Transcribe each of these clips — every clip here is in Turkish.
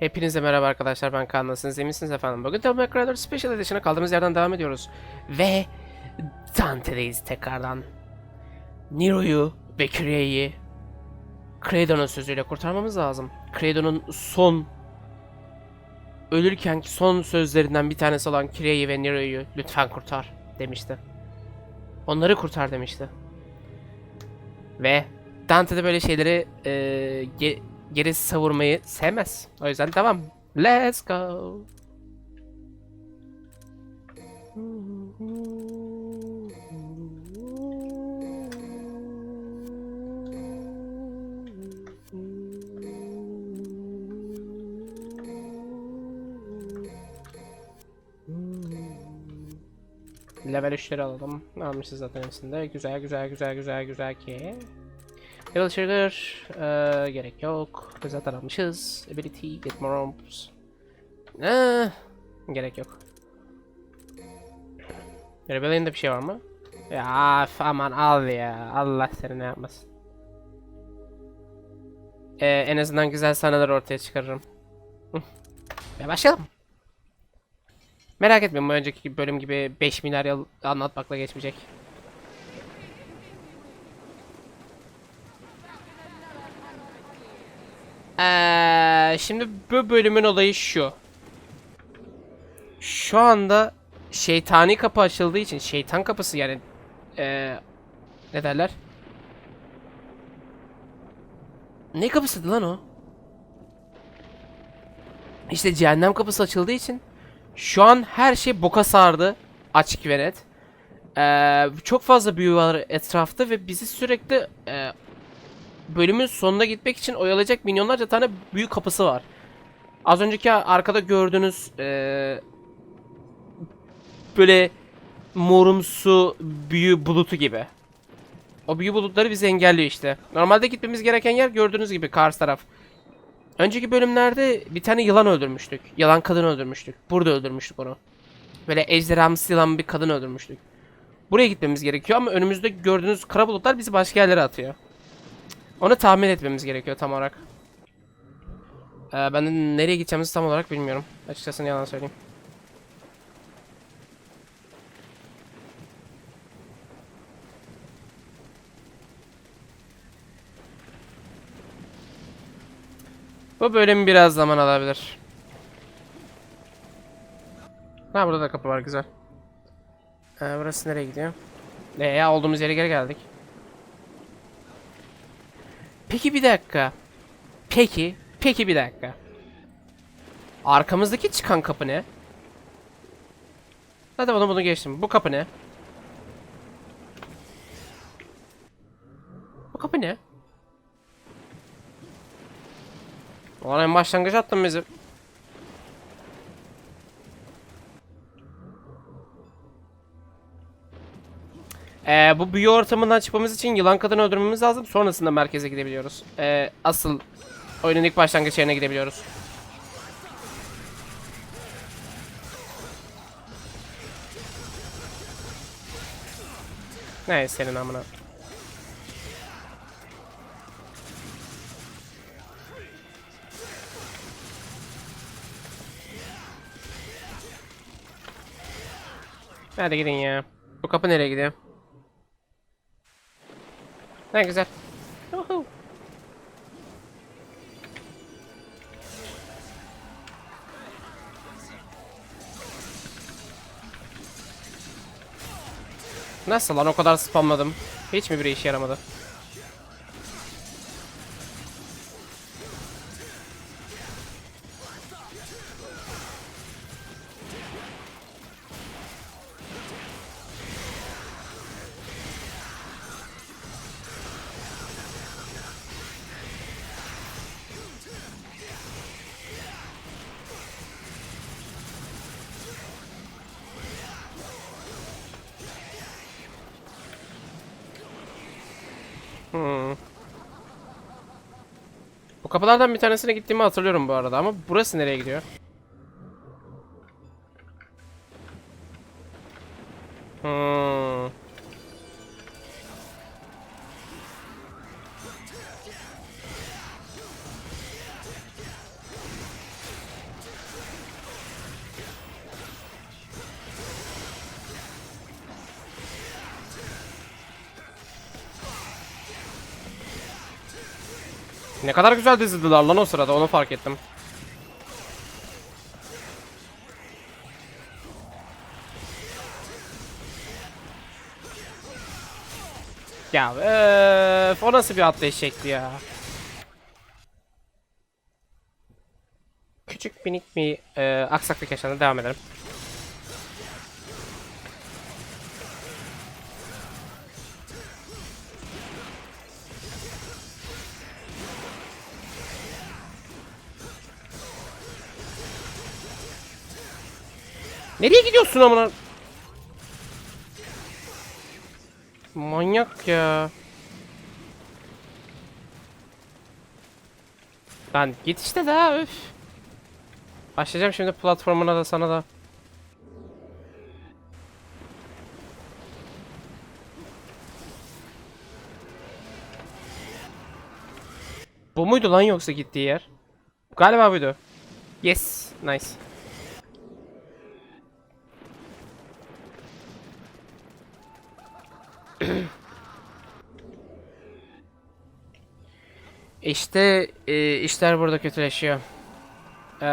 Hepinize merhaba arkadaşlar ben Kaan nasılsınız iyi misiniz efendim? Bugün Cry 4 Special Edition'a kaldığımız yerden devam ediyoruz. Ve Dante'deyiz tekrardan. Nero'yu ve Krye'yi Kraydon'un sözüyle kurtarmamız lazım. Kraydon'un son ölürken son sözlerinden bir tanesi olan Krye'yi ve Nero'yu lütfen kurtar demişti. Onları kurtar demişti. Ve Dante de böyle şeyleri e, geri savurmayı sevmez. O yüzden devam. Let's go. Level 3'leri alalım. Almışız zaten hepsinde. Güzel güzel güzel güzel güzel ki. Level trigger eee, gerek yok. Zaten almışız. Ability, get more orbs. Eee, gerek yok. Rebellion'da bir şey var mı? Ya aman al ya. Allah seni ne yapmasın. Eee, en azından güzel sahneler ortaya çıkarırım. Ve başlayalım. Merak etmeyin bu önceki bölüm gibi 5 milyar yıl anlatmakla geçmeyecek. Ee, şimdi bu bölümün olayı şu. Şu anda şeytani kapı açıldığı için şeytan kapısı yani ee, ne derler? Ne kapısıydı lan o? İşte cehennem kapısı açıldığı için şu an her şey boka sardı. Açık ve net. Ee, çok fazla büyü var etrafta ve bizi sürekli e, bölümün sonuna gitmek için oyalayacak milyonlarca tane büyü kapısı var. Az önceki arkada gördüğünüz e, böyle morumsu büyü bulutu gibi. O büyü bulutları bizi engelliyor işte. Normalde gitmemiz gereken yer gördüğünüz gibi karşı taraf. Önceki bölümlerde bir tane yılan öldürmüştük. Yılan kadın öldürmüştük. Burada öldürmüştük onu. Böyle ejderhamsı yılan bir kadın öldürmüştük. Buraya gitmemiz gerekiyor ama önümüzde gördüğünüz kara bulutlar bizi başka yerlere atıyor. Onu tahmin etmemiz gerekiyor tam olarak. Ee, ben de nereye gideceğimizi tam olarak bilmiyorum. Açıkçası yalan söyleyeyim. Bu bölüm biraz zaman alabilir. Ha burada da kapı var güzel. Ee, burası nereye gidiyor? Ee, ya olduğumuz yere geri geldik. Peki bir dakika. Peki, peki bir dakika. Arkamızdaki çıkan kapı ne? Hadi bunu bunu geçtim. Bu kapı ne? Bu kapı ne? En başlangıç attın bizi. Ee, bu büyü ortamından çıkmamız için yılan kadını öldürmemiz lazım. Sonrasında merkeze gidebiliyoruz. Ee, asıl oyunun ilk başlangıç yerine gidebiliyoruz. Ne senin amına. Hadi gidin ya. Bu kapı nereye gidiyor? Ne güzel. Nasıl lan o kadar spamladım. Hiç mi bir işe yaramadı? Kapılardan bir tanesine gittiğimi hatırlıyorum bu arada ama burası nereye gidiyor? Ne kadar güzel dizildiler lan o sırada onu fark ettim. Ya öf, o nasıl bir atlayış şekli ya. Küçük minik bir e, aksaklık yaşandı devam edelim. Nereye gidiyorsun amına? Manyak ya. Lan git işte daha öf. Başlayacağım şimdi platformuna da sana da. Bu muydu lan yoksa gittiği yer? Galiba buydu. Yes, nice. İşte e, işler burada kötüleşiyor. Ee,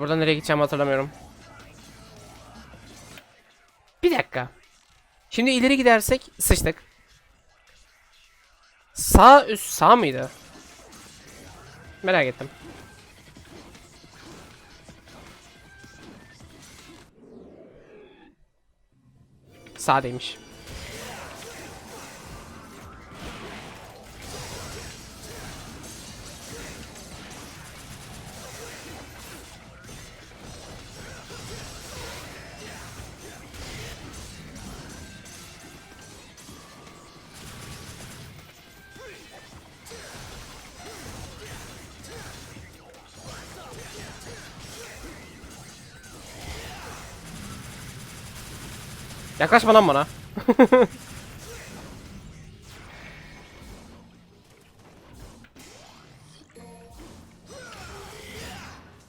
buradan nereye gideceğimi hatırlamıyorum. Bir dakika. Şimdi ileri gidersek sıçtık. Sağ üst sağ mıydı? Merak ettim. Sağdaymış. Yaklaşma lan bana.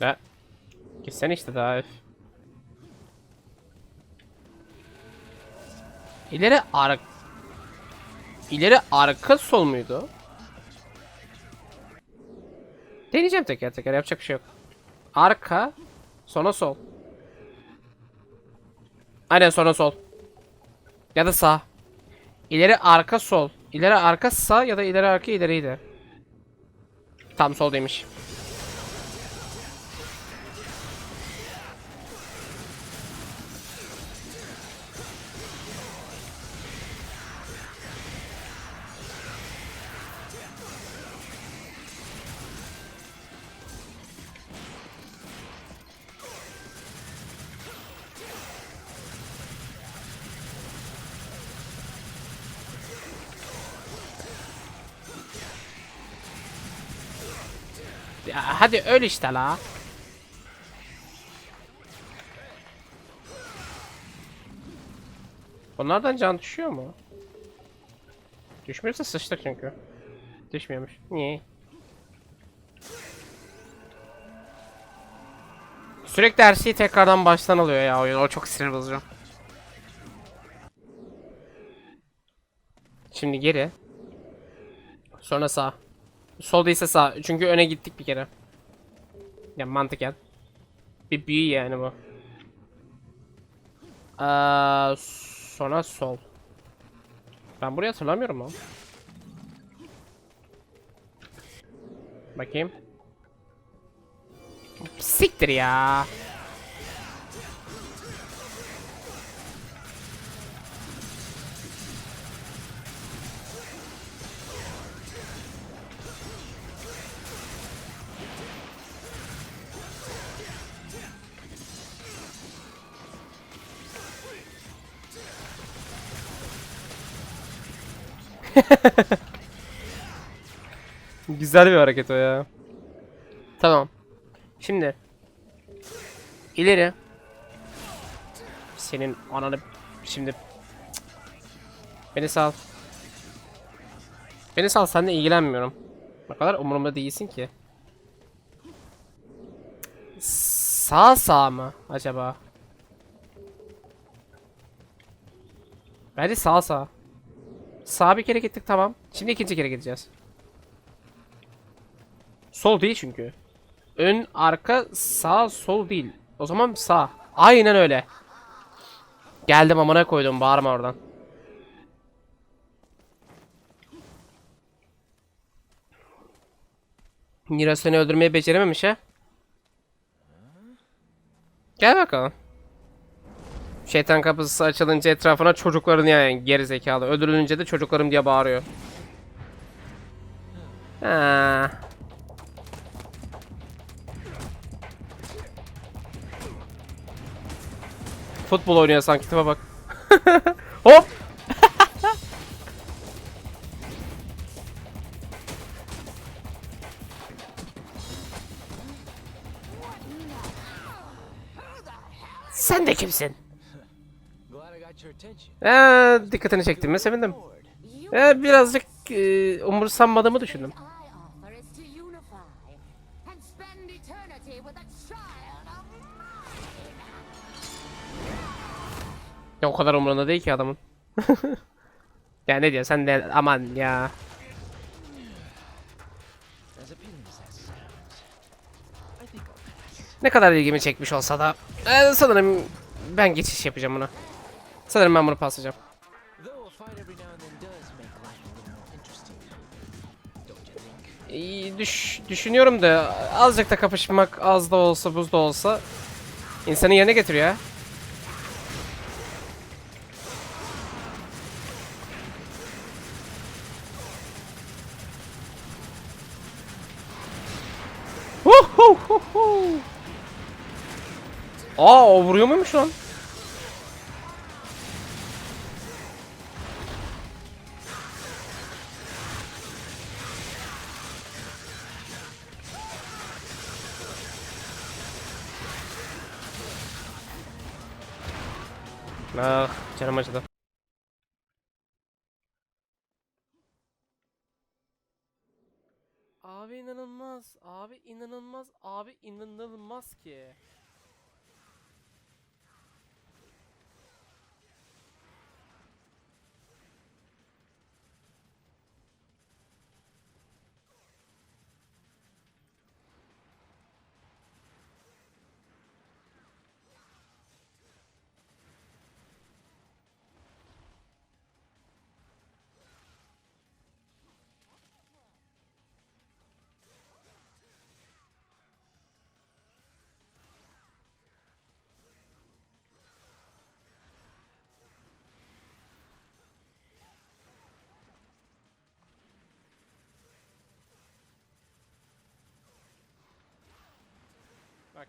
Ve gitsene işte daha öf. İleri ark İleri arka sol muydu? Deneyeceğim teker teker yapacak bir şey yok. Arka sonra sol. Aynen sonra sol. Ya da sağ. İleri arka sol. İleri arka sağ ya da ileri arka ileriydi. Tam sol demiş. Hadi öl işte la. Bunlardan can düşüyor mu? Düşmüyorsa sıçtık çünkü. Düşmüyormuş. Niye? Sürekli her şeyi tekrardan baştan alıyor ya oyun. O çok sinir bozucu. Şimdi geri. Sonra sağ. Sol değilse sağ. Çünkü öne gittik bir kere. Ya mantıken. Bir büyü yani bu. Aa, sonra sol. Ben burayı hatırlamıyorum ama. Bakayım. Siktir ya. Güzel bir hareket o ya. Tamam. Şimdi. İleri. Senin ananı şimdi. Beni sal. Beni sal seninle ilgilenmiyorum. Ne kadar umurumda değilsin ki. Sağ sağ mı acaba? Bence sağ sağ. Sağ bir kere gittik tamam. Şimdi ikinci kere gideceğiz. sol değil çünkü. Ön, arka, sağ, sol değil. O zaman sağ. Aynen öyle. Geldim amına koydum bağırma oradan. Nira seni öldürmeyi becerememiş ha. Gel bakalım. Şeytan kapısı açılınca etrafına çocuklarını yani geri zekalı. Öldürülünce de çocuklarım diye bağırıyor. Ha. Futbol oynuyor sanki tipe bak. Hop. Sen de kimsin? Ee, dikkatini çektiğime sevindim. Ee, birazcık e, umursanmadığımı düşündüm. Ya o kadar umurunda değil ki adamın. ya ne diyor sen de aman ya. Ne kadar ilgimi çekmiş olsa da ee, sanırım ben geçiş yapacağım buna. Sanırım ben bunu paslayacağım. Düş, düşünüyorum da azıcık da kapışmak az da olsa buz da olsa insanı yerine getiriyor. Huhuhuhu. Aa vuruyor muymuş lan? Ah canım acıdı. Abi inanılmaz. Abi inanılmaz. Abi inanılmaz ki.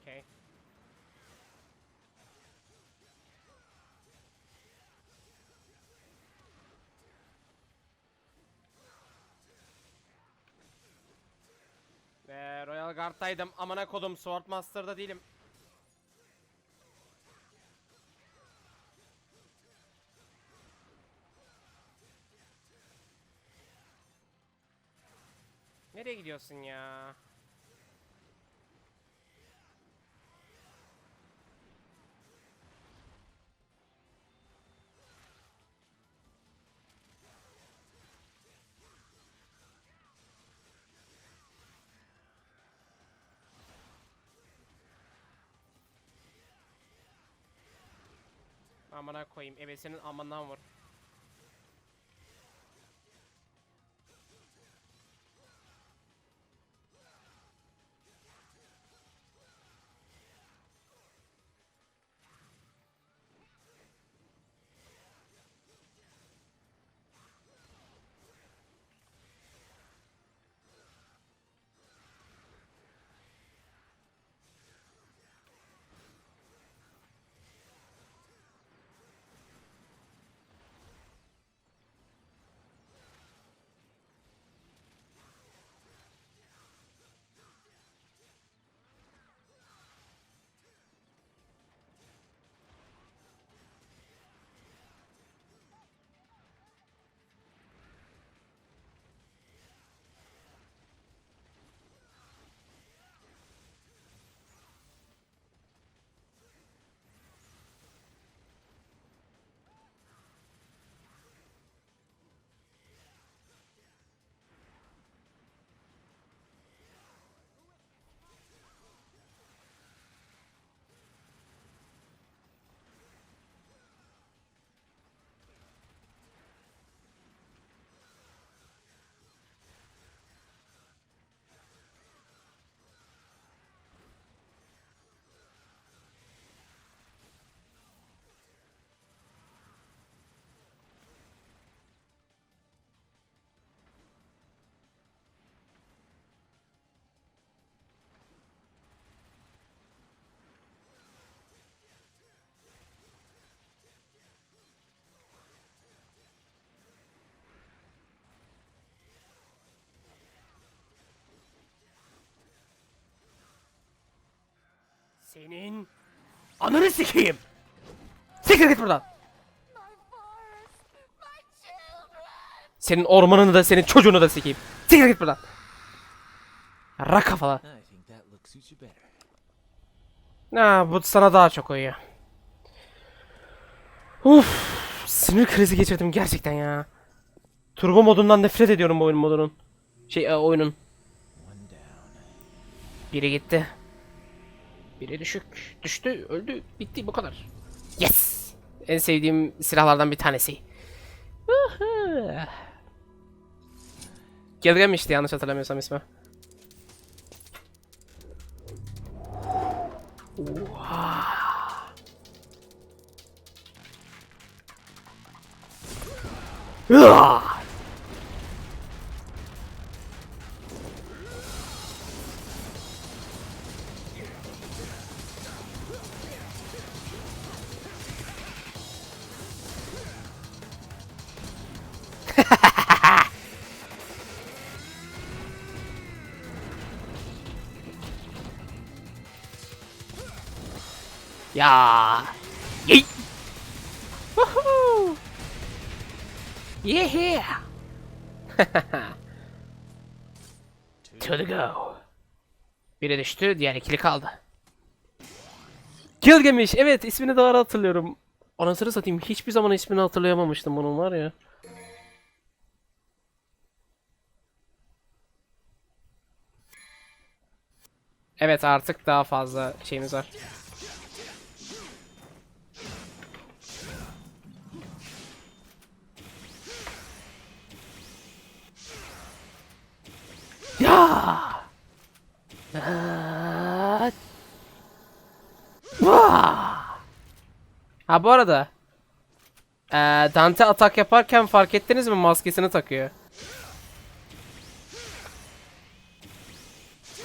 Okay. Ee, Royal Guard'daydım. Amına kodum Swordmaster'da değilim. Nereye gidiyorsun ya? Amına koyayım. Ebesinin amandan vur. Senin ananı sikeyim. Siktir git buradan. Senin ormanını da senin çocuğunu da sikeyim. Siktir git buradan. Ra better. Ha, bu sana daha çok uyuyor. Uf, sinir krizi geçirdim gerçekten ya. Turbo modundan nefret ediyorum bu oyun modunun. Şey e, oyunun. Biri gitti. Biri düşük. Düştü, öldü, bitti bu kadar. Yes! En sevdiğim silahlardan bir tanesi. Gilgameş'ti yanlış hatırlamıyorsam ismi. Oha! Ya. Yeet. Woohoo. Yeah. to the go. Biri düştü, diğer ikili kaldı. Gilgamesh, evet ismini doğru hatırlıyorum. Anasını satayım, hiçbir zaman ismini hatırlayamamıştım bunun var ya. Evet artık daha fazla şeyimiz var. Ya! Aa! Vaa! Ha bu arada eee, Dante atak yaparken fark ettiniz mi maskesini takıyor.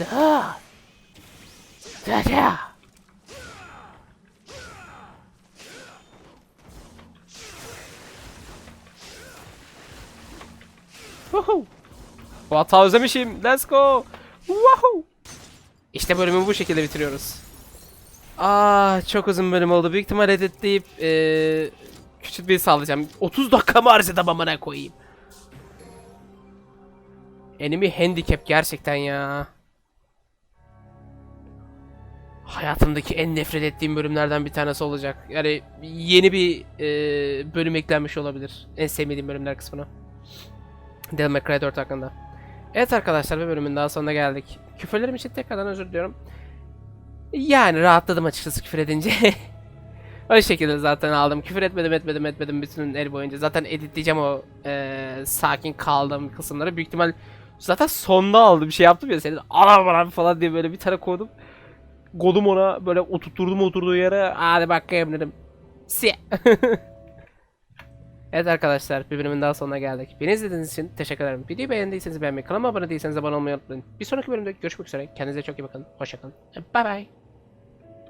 Da. Da da. Bu hata özlemişim. Let's go. Woohoo. İşte bölümü bu şekilde bitiriyoruz. Aa çok uzun bölüm oldu. Büyük ihtimal editleyip eee küçük bir sağlayacağım. 30 dakika mı harcadım amına koyayım. Enemy handicap gerçekten ya. Hayatımdaki en nefret ettiğim bölümlerden bir tanesi olacak. Yani yeni bir eee, bölüm eklenmiş olabilir. En sevmediğim bölümler kısmına. Devil May Cry 4 hakkında. Evet arkadaşlar bir bölümün daha sonuna geldik. Küfürlerim için tekrardan özür diliyorum. Yani rahatladım açıkçası küfür edince. o şekilde zaten aldım. Küfür etmedim etmedim etmedim bütün el boyunca. Zaten editleyeceğim o eee, sakin kaldığım kısımları. Büyük ihtimal zaten sonda aldım. Bir şey yaptım ya senin anam anam falan diye böyle bir tane koydum. Godum ona böyle oturtturdum oturduğu yere. Hadi bakayım dedim. Si. Evet arkadaşlar bir bölümün daha sonuna geldik. Beni izlediğiniz için teşekkür ederim. Videoyu beğendiyseniz beğenmeyi, kanalıma abone değilseniz abone olmayı unutmayın. Bir sonraki bölümde görüşmek üzere. Kendinize çok iyi bakın. Hoşçakalın. Bye bye.